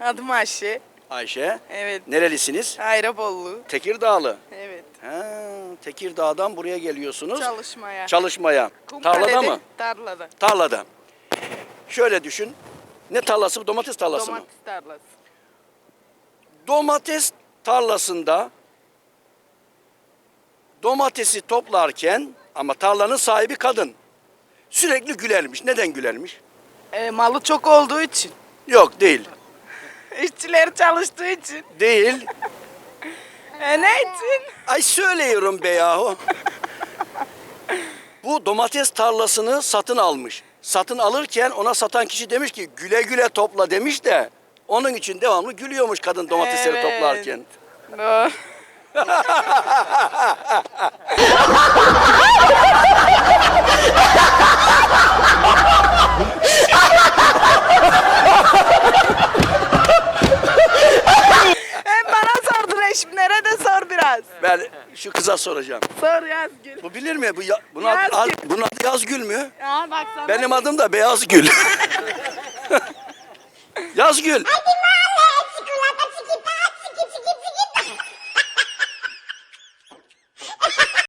Adım Ayşe. Ayşe. Evet. Nerelisiniz? Hayrabollu. Tekirdağlı. Evet. Ha, Tekirdağ'dan buraya geliyorsunuz. Çalışmaya. Çalışmaya. Kumkale'de, Tarlada mı? Tarlada. Tarlada. Şöyle düşün. Ne tarlası? Domates tarlası mı? Domates tarlası. Domates tarlasında domatesi toplarken ama tarlanın sahibi kadın. Sürekli gülermiş. Neden gülermiş? E, malı çok olduğu için. Yok değil. İşçiler çalıştığı için. Değil. E, ne için? Ay söylüyorum be yahu. Bu domates tarlasını satın almış. Satın alırken ona satan kişi demiş ki güle güle topla demiş de onun için devamlı gülüyormuş kadın domatesleri Evet. toplarken. Doğru. biraz. Ben şu kıza soracağım. Sor Yazgül. Bu bilir mi? Bu ya, bunun, adı, Yazgül. ad- bunun adı Yazgül mü? Ya bak sana. Benim adım da Beyazgül. Yazgül.